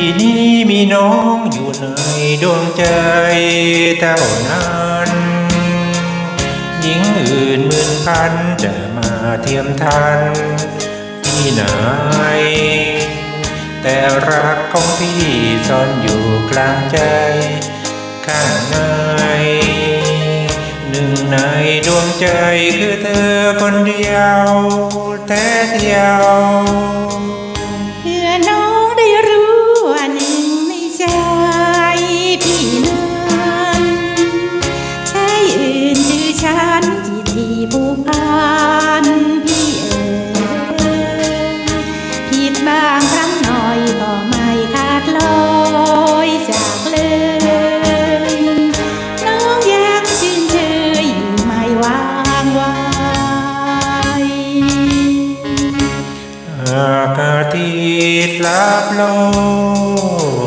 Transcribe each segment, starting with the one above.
ที่นี้มีน้องอยู่ในดวงใจเท่านั้น หญิงอื่นหมื่นพันจะมาเทียมทันที่ไหน แต่รักของพี่ซ่อนอยู่กลางใจข้างในหนึ่งในดวงใจคือเธอคนเดียว แท้เดียวากาศที่ลับโล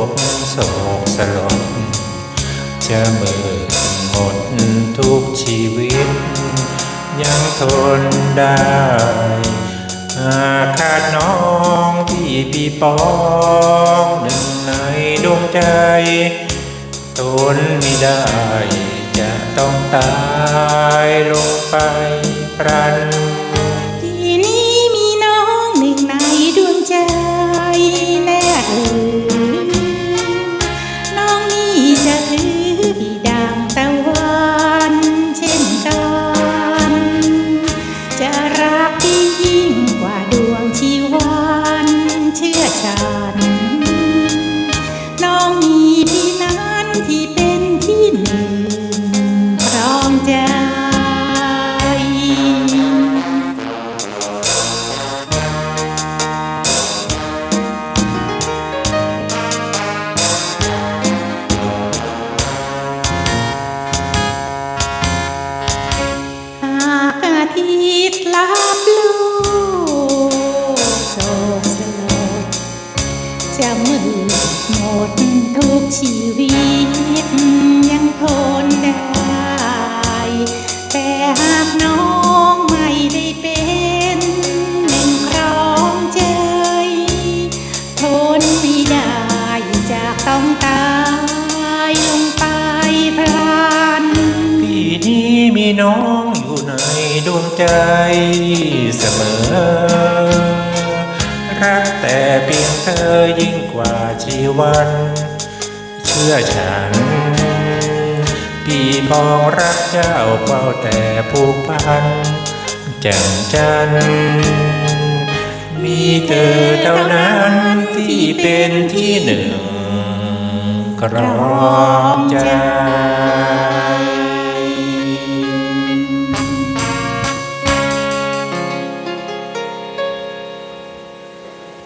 กโศกสลดจะเบิกหมดทุกชีวิต ยังทนได้หากขาดน้องพี่ปีปองหนึ่งในดวงใจ ทนไม่ได้ จะต้องตายลงไปพรันากอาทิตย์ลับลูกโศกสลดจะมืดหมดทุกชีวิต ยังทนได้ แต่หากน้องไม่ได้เป็นหนึ่งครองใจ ทนไม่ได้จะต้องตายลงไปพลันพี่นี้มีน้อง วงใจเสมอ รักแต่เพียงเธอยิ่งกว่าชีวัน เชื่อฉัน พี่พองรักเจ้าเฝ้าแต่ผูกพันแจ่มจัน มีเธอเท่านั้นที่เป็นที่หนึ่งครองใจ